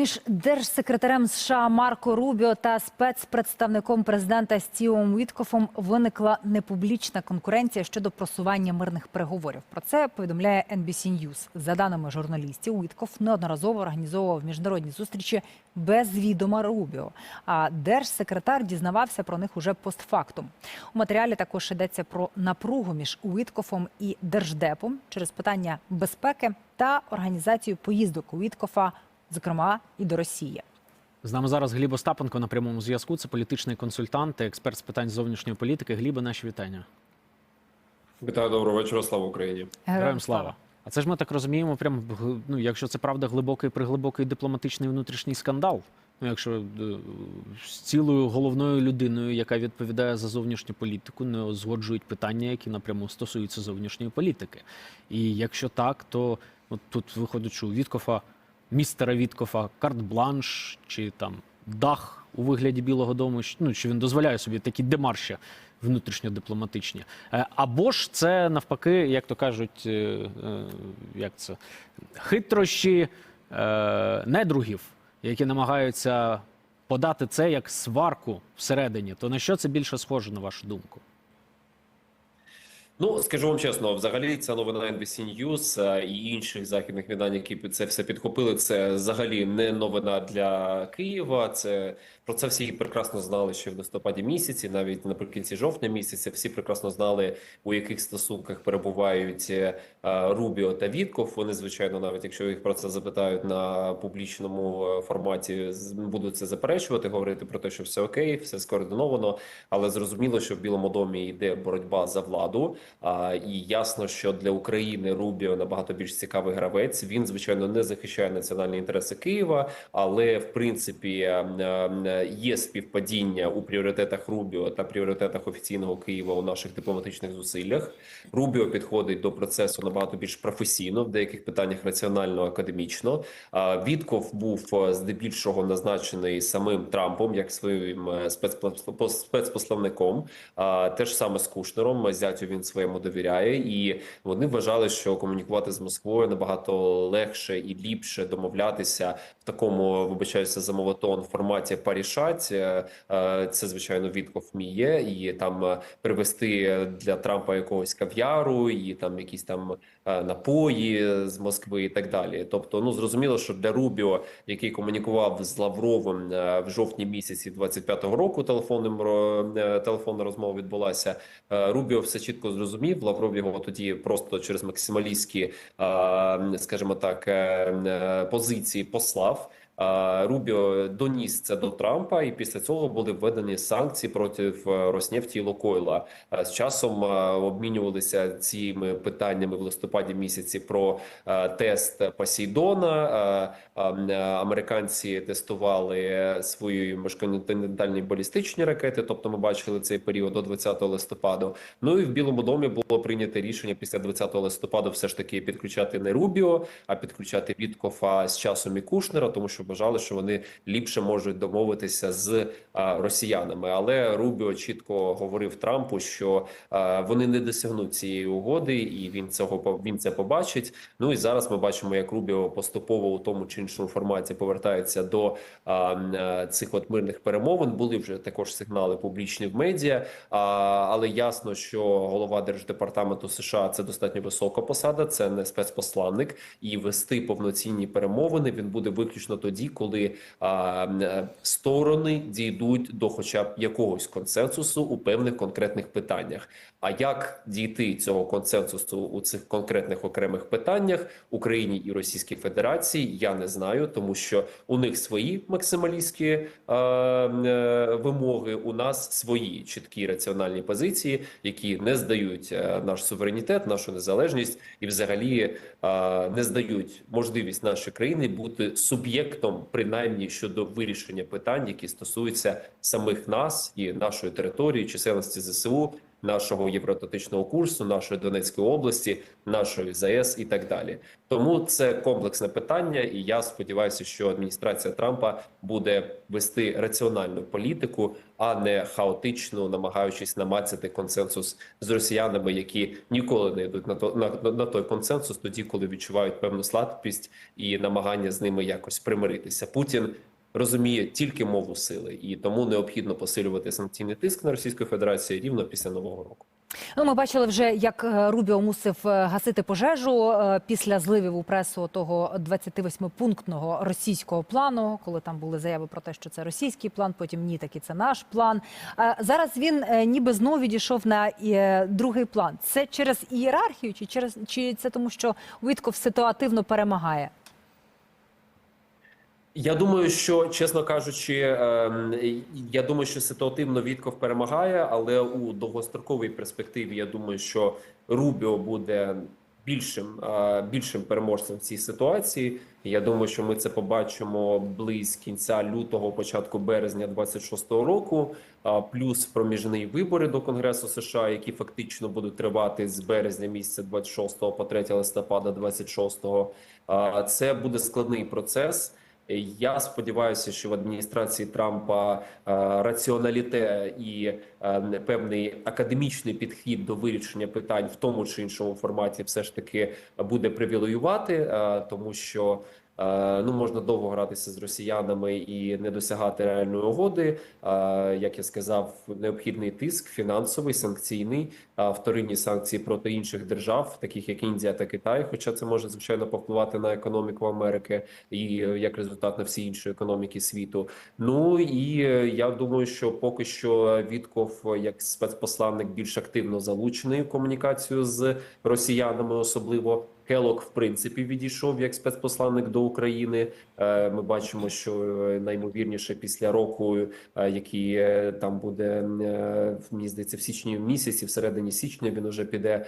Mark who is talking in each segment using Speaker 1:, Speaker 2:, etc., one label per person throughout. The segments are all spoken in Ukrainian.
Speaker 1: Між держсекретарем США Марко Рубіо та спецпредставником президента Стівом Віткофом виникла непублічна конкуренція щодо просування мирних переговорів. Про це повідомляє NBC News. За даними журналістів, Віткоф неодноразово організовував міжнародні зустрічі без відома Рубіо. А держсекретар дізнавався про них уже постфактум. У матеріалі також йдеться про напругу між Уіткофом і держдепом через питання безпеки та організацію поїздок Уіткофа зокрема і до Росії.
Speaker 2: З нами зараз Гліб Остапенко на прямому зв'язку. Це політичний консультант, експерт з питань зовнішньої політики. Глібе, наші вітання.
Speaker 3: Вітаю доброго вечора. Слава Україні.
Speaker 2: Героям слава. А це ж ми так розуміємо, прям ну, якщо це правда глибокий приглибокий дипломатичний внутрішній скандал. Ну, якщо е, з цілою головною людиною, яка відповідає за зовнішню політику, не узгоджують питання, які напряму стосуються зовнішньої політики. І якщо так, то от тут виходить, що у Віткофа, містера Віткофа, карт-бланш чи там дах у вигляді Білого Дому, ну, що він дозволяє собі такі демарші внутрішньодипломатичні. Е, Або ж це навпаки, як то кажуть, е, е, як це хитрощі недругів, які намагаються подати це як сварку всередині. То на що це більше схоже, на вашу думку?
Speaker 3: Ну скажу вам чесно, взагалі ця новина NBC News е, і інших західних видань, які це все підхопили. Це взагалі не новина для Києва. Це про це всі прекрасно знали ще в листопаді місяці, навіть наприкінці жовтня місяця. Всі прекрасно знали, у яких стосунках перебувають е, Рубіо та Вітков. Вони звичайно, навіть якщо їх про це запитають на публічному е, форматі, будуть це заперечувати, говорити про те, що все окей, все скоординовано. Але зрозуміло, що в Білому домі йде боротьба за владу. А, і ясно, що для України Рубіо набагато більш цікавий гравець. Він звичайно не захищає національні інтереси Києва, але в принципі е, е, є співпадіння у пріоритетах Рубіо та пріоритетах офіційного Києва у наших дипломатичних зусиллях. Рубіо підходить до процесу набагато більш професійно, в деяких питаннях раціонально академічно. Вітков був е, здебільшого назначений самим Трампом як своїм е, спецпос- А те ж саме з Кушнером. Зятю він своєму довіряє, і вони вважали, що комунікувати з Москвою набагато легше і ліпше домовлятися в такому, вибачаюся за мовотон, форматі парішать. Е, е, Це звичайно Вітков вміє, і там е, привезти для Трампа якогось кав'яру, і там якісь там напої з Москви і так далі. Тобто, ну зрозуміло, що для Рубіо, який комунікував з Лавровим в жовтні місяці 25-го року, телефонним телефонна розмова відбулася. Рубіо все чітко зрозумів. Лавров його тоді просто через максималістські, скажімо так, позиції послав. Рубіо доніс це до Трампа, і після цього були введені санкції проти е, Роснефті і Лукойла. З часом е, обмінювалися цими питаннями в листопаді місяці про е, тест Посейдона. Е, е, Американці тестували свої міжконтинентальні балістичні ракети. Тобто, ми бачили цей період до 20 листопаду. Ну і в Білому домі було прийнято рішення після 20 листопаду все ж таки підключати не Рубіо, а підключати Віткофа з часом і Кушнера, тому що вважали, що вони ліпше можуть домовитися з росіянами. Але Рубіо чітко говорив Трампу, що вони не досягнуть цієї угоди, і він цього він це побачить. Ну і зараз ми бачимо, як Рубіо поступово у тому чи іншому форматі повертається до е, цих от мирних перемовин. Були вже також сигнали публічні в медіа. Але ясно, що голова держдепартаменту США це достатньо висока посада, це не спецпосланник, і вести повноцінні перемовини він буде виключно тоді, коли а, е, сторони дійдуть до хоча б якогось консенсусу у певних конкретних питаннях. А як дійти цього консенсусу у цих конкретних окремих питаннях Україні і Російській Федерації? Я не знаю, тому що у них свої максималістські е, е, вимоги, у нас свої чіткі раціональні позиції, які не здають е, наш суверенітет, нашу незалежність і, взагалі, е, не здають можливість нашої країни бути суб'єктом, принаймні щодо вирішення питань, які стосуються самих нас і нашої території, чисельності ЗСУ нашого євроатлантичного курсу, нашої Донецької області, нашої ЗАЕС і так далі. Тому це комплексне питання, і я сподіваюся, що адміністрація Трампа буде вести раціональну політику, а не хаотичну, намагаючись намацати консенсус з росіянами, які ніколи не йдуть на то на, на той консенсус, тоді коли відчувають певну слабкість і намагання з ними якось примиритися. Путін розуміє тільки мову сили, і тому необхідно посилювати санкційний тиск на Російську Федерацію рівно після нового року.
Speaker 1: Ну, ми бачили вже, як е, Рубіо мусив е, гасити пожежу е, після зливів у пресу того 28-пунктного російського плану, коли там були заяви про те, що це російський план. Потім ні, таки це наш план. Зараз він ніби знову відійшов на другий план. Це через ієрархію, чи через чи це тому, що Вітков ситуативно перемагає?
Speaker 3: Я думаю, що чесно кажучи, ем, я думаю, що ситуативно Вітков перемагає, але у довгостроковій перспективі я думаю, що Рубіо буде більшим е, більшим переможцем в цій ситуації. Я думаю, що ми це побачимо близь кінця лютого, початку березня 26-го року. Плюс проміжні вибори до Конгресу США, які фактично будуть тривати з березня місяця 26 по 3 листопада 26-го. Це буде складний процес. Я сподіваюся, що в адміністрації Трампа е, раціоналіте і е, певний академічний підхід до вирішення питань в тому чи іншому форматі все ж таки буде привілеювати, е, тому що ну можна довго гратися з росіянами і не досягати реальної угоди. Е, Як я сказав, необхідний тиск фінансовий, санкційний, вторинні санкції проти інших держав, таких як Індія та Китай. Хоча це може звичайно повпливати на економіку Америки і е, як результат на всі інші економіки світу. Ну і е, я думаю, що поки що Вітков е, як спецпосланник більш активно залучений в комунікацію з росіянами, особливо. Келок, в принципі, відійшов як спецпосланник до України. Е, Ми бачимо, що е, наймовірніше після року, е, який там буде мені здається, в січні місяці, в середині січня він уже піде.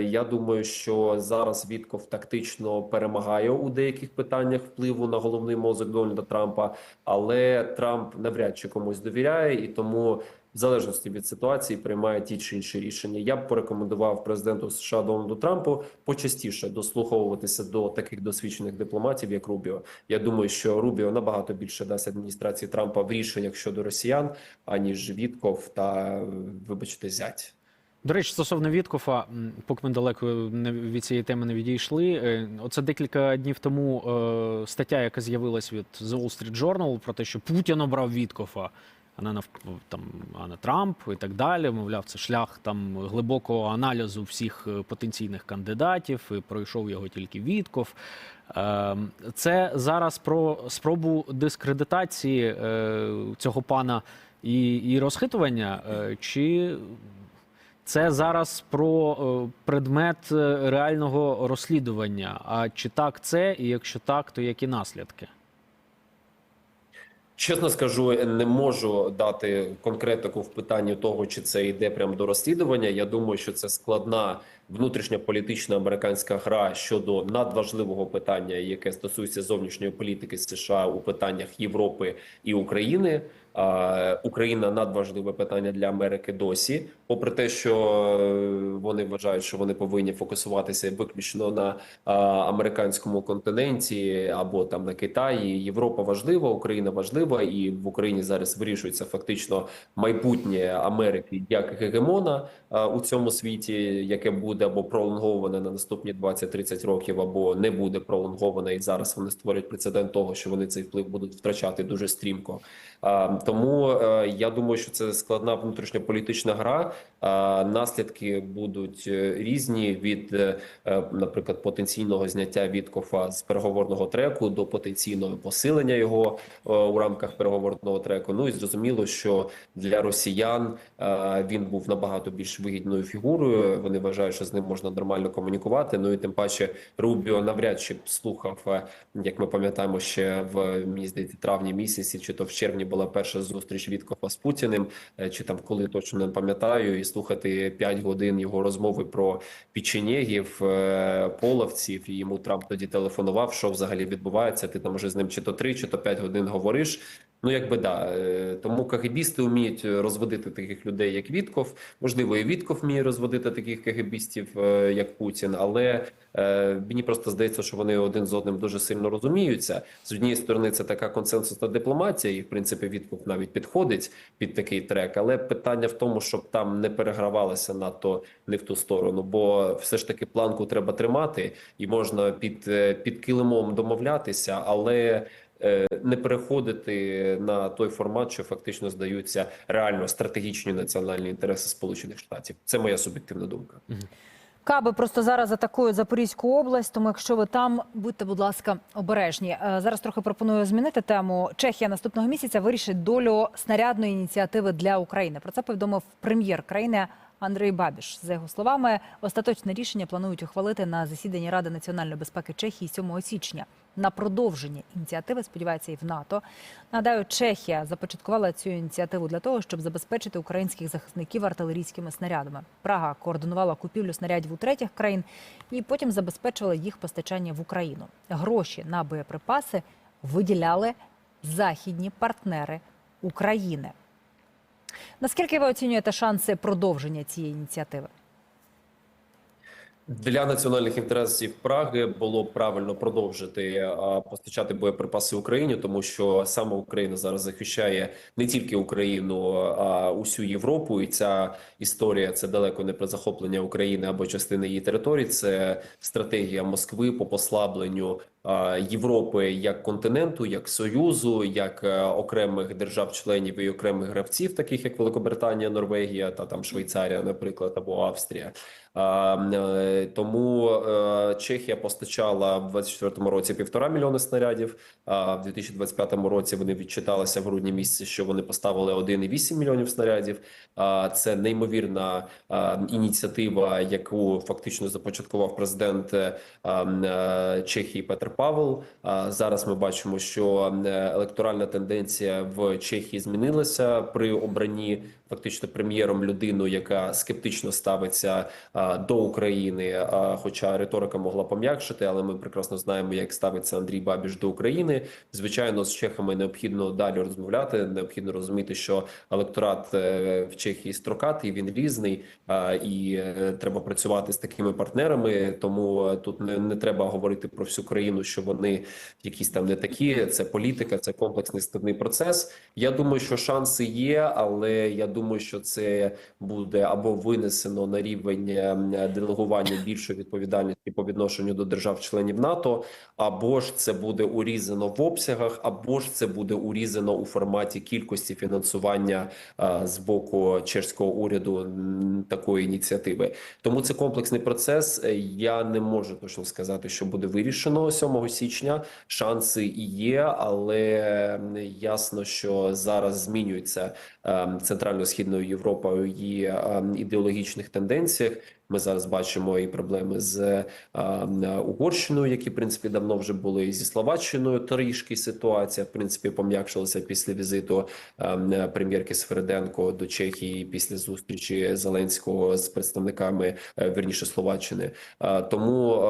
Speaker 3: Я думаю, що зараз Вітков тактично перемагає у деяких питаннях впливу на головний мозок Дональда Трампа, але Трамп навряд чи комусь довіряє і тому. В залежності від ситуації приймає ті чи інші рішення. Я б порекомендував президенту США Дональду Трампу почастіше дослуховуватися до таких досвідчених дипломатів, як Рубіо. Я думаю, що Рубіо набагато більше дасть адміністрації Трампа в рішеннях щодо росіян, аніж Вітков та вибачте зять.
Speaker 2: До речі, стосовно Віткофа, поки ми далеко від цієї теми не відійшли. е, Оце декілька днів тому е, стаття, яка з'явилась від The Wall Street Journal про те, що Путін обрав Віткофа, а не нав- там, а не Трамп і так далі. Мовляв, це шлях там глибокого аналізу всіх е, потенційних кандидатів. І пройшов його тільки Вітков. Е, Це зараз про спробу дискредитації е, цього пана і, і розхитування. е, Чи це зараз про предмет реального розслідування. А чи так це, і якщо так, то які наслідки?
Speaker 3: Чесно скажу, не можу дати конкретику в питанні того, чи це йде прямо до розслідування. Я думаю, що це складна внутрішньополітична американська гра щодо надважливого питання, яке стосується зовнішньої політики США у питаннях Європи і України. Україна надважливе питання для Америки досі, попри те, що е, вони вважають, що вони повинні фокусуватися виключно на американському континенті або там на Китаї. Європа важлива, Україна важлива, і в Україні зараз вирішується фактично майбутнє Америки як гегемона у цьому світі, яке буде або пролонговане на наступні 20-30 років, або не буде пролонговане. І зараз вони створюють прецедент того, що вони цей вплив будуть втрачати дуже стрімко. Тому е, я думаю, що це складна внутрішньополітична гра. Наслідки будуть е, різні від, е, е, наприклад, потенційного зняття Віткофа з переговорного треку до потенційного посилення його е, у рамках переговорного треку. Ну і зрозуміло, що для росіян е, він був набагато більш вигідною фігурою. Вони вважають, що з ним можна нормально комунікувати. Ну і тим паче Рубіо навряд чи слухав, е, як ми пам'ятаємо, ще в здається, травні місяці, чи то в червні була перша зустріч Віткофа з Путіним, е, чи там коли точно не пам'ятаю, і слухати 5 годин його розмови про піченєгів, е, половців. І йому Трамп тоді телефонував, що взагалі відбувається. Ти там вже з ним чи то 3, чи то 5 годин говориш. Ну, якби да. Е, Тому КГБісти вміють розводити таких людей, як Вітков. Можливо, і Вітков вміє розводити таких КГБістів, е, як Путін, але е, мені просто здається, що вони один з одним дуже сильно розуміються. З однієї сторони, це така консенсусна дипломатія, і в принципі Вітков навіть підходить під такий трек. Але питання в тому, щоб там не перегравалося надто не в ту сторону, бо все ж таки планку треба тримати, і можна під, е, під килимом домовлятися, але не переходити на той формат, що фактично здаються реально стратегічні національні інтереси Сполучених Штатів. Це моя суб'єктивна думка.
Speaker 1: Каби просто зараз атакують Запорізьку область. Тому, якщо ви там, будьте, будь ласка, обережні. Е, Зараз трохи пропоную змінити тему. Чехія наступного місяця вирішить долю снарядної ініціативи для України. Про це повідомив прем'єр країни Андрій Бабіш. За його словами, остаточне рішення планують ухвалити на засіданні Ради національної безпеки Чехії 7 січня. На продовження ініціативи сподівається і в НАТО. Нагадаю, Чехія започаткувала цю ініціативу для того, щоб забезпечити українських захисників артилерійськими снарядами. Прага координувала купівлю снарядів у третіх країн і потім забезпечувала їх постачання в Україну. Гроші на боєприпаси виділяли західні партнери України. Наскільки ви оцінюєте шанси продовження цієї ініціативи?
Speaker 3: Для національних інтересів Праги було правильно продовжити постачати боєприпаси Україні, тому що саме Україна зараз захищає не тільки Україну, а усю Європу. І ця історія це далеко не про захоплення України або частини її території. Це стратегія Москви по послабленню Європи як континенту, як союзу, як е, окремих держав-членів і окремих гравців, таких як Великобританія, Норвегія та там Швейцарія, наприклад, або Австрія. Е, Тому е, Чехія постачала в 24-му році півтора мільйони снарядів. А в 2025 році вони відчиталися в грудні місяці, що вони поставили 1,8 мільйонів снарядів. А це неймовірна ініціатива, яку фактично започаткував президент е, Чехії Петр Павел. Зараз ми бачимо, що електоральна тенденція в Чехії змінилася при обранні фактично прем'єром людину, яка скептично ставиться до України. Хоча риторика могла пом'якшити, але ми прекрасно знаємо, як ставиться Андрій Бабіш до України. Звичайно, з чехами необхідно далі розмовляти. Необхідно розуміти, що електорат е, в Чехії строкатий, він різний, і е, треба працювати з такими партнерами. Тому е, тут не, не треба говорити про всю країну, що вони якісь там не такі. Це політика, це комплексний складний процес. Я думаю, що шанси є, але я думаю, що це буде або винесено на рівень е, делегування більшої відповідальності по відношенню до держав-членів НАТО, або ж це буде урізано в обсягах, або ж це буде урізано у форматі кількості фінансування е, з боку чешського уряду такої ініціативи. Тому це комплексний процес. Е, Я не можу точно сказати, що буде вирішено 7 січня. Шанси і є, але ясно, що зараз змінюється ем, центрально-східною Європою її ем, ідеологічних тенденціях. Ми зараз бачимо і проблеми з Угорщиною, які в принципі давно вже були і зі Словаччиною. Трішки ситуація в принципі пом'якшилася після візиту ем, прем'єрки Сфериденко до Чехії після зустрічі Зеленського з представниками е, вірніше Словаччини. Тому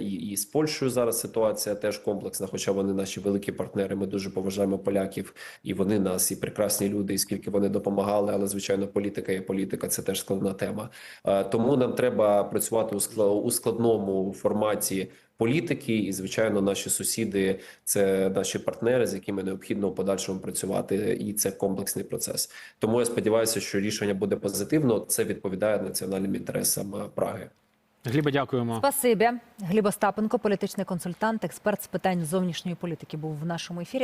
Speaker 3: і, і з Польщею зараз ситуація теж комплексна. Хоча вони наші великі партнери. Ми дуже поважаємо поляків, і вони нас і прекрасні люди, і скільки вони допомагали. Але звичайно, політика є політика. Це теж складна тема. Е, Тому нам треба працювати у складному форматі. Політики і звичайно, наші сусіди це наші партнери, з якими необхідно в подальшому працювати, і це комплексний процес. Тому я сподіваюся, що рішення буде позитивно. Це відповідає національним інтересам е, Праги.
Speaker 2: Глібе, дякуємо.
Speaker 1: Спасибі. Гліб Остапенко, політичний консультант, експерт з питань зовнішньої політики, був в нашому ефірі.